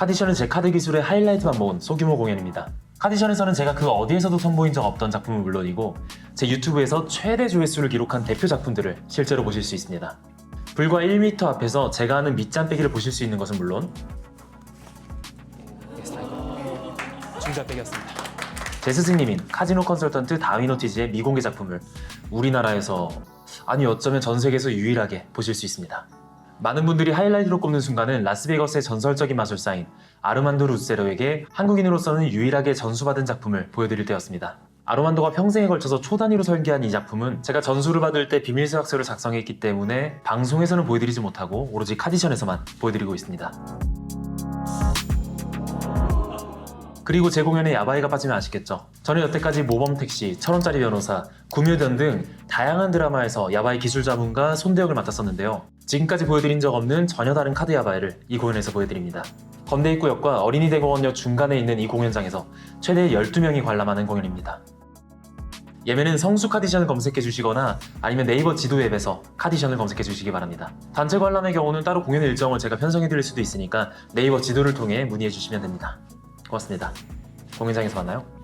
카디션은 제 카드 기술의 하이라이트만 모은 소규모 공연입니다. 카디션에서는 제가 그 어디에서도 선보인 적 없던 작품은 물론이고 제 유튜브에서 최대 조회수를 기록한 대표 작품들을 실제로 보실 수 있습니다. 불과 1m 앞에서 제가 하는 밑잔 빼기를 보실 수 있는 것은 물론 중잔 빼기였습니다. 제 스승님인 카지노 컨설턴트 다위노티즈의 미공개 작품을 우리나라에서 아니 어쩌면 전 세계에서 유일하게 보실 수 있습니다. 많은 분들이 하이라이트로 꼽는 순간은 라스베이거스의 전설적인 마술사인 아르만도 루세로에게 한국인으로서는 유일하게 전수받은 작품을 보여드릴 때였습니다. 아르만도가 평생에 걸쳐서 초단위로 설계한 이 작품은 제가 전수를 받을 때 비밀서약서를 작성했기 때문에 방송에서는 보여드리지 못하고 오로지 카디션에서만 보여드리고 있습니다. 그리고 제 공연에 야바이가 빠지면 아시겠죠? 저는 여태까지 모범택시, 천원짜리 변호사, 구묘전 등 다양한 드라마에서 야바이 기술 자문과 손대역을 맡았었는데요. 지금까지 보여드린 적 없는 전혀 다른 카드 야바이를 이 공연에서 보여드립니다. 건대 입구역과 어린이 대공원역 중간에 있는 이 공연장에서 최대 12명이 관람하는 공연입니다. 예매는 성수 카디션을 검색해 주시거나 아니면 네이버 지도 앱에서 카디션을 검색해 주시기 바랍니다. 단체 관람의 경우는 따로 공연 일정을 제가 편성해 드릴 수도 있으니까 네이버 지도를 통해 문의해 주시면 됩니다. 고맙습니다. 공연장에서 만나요.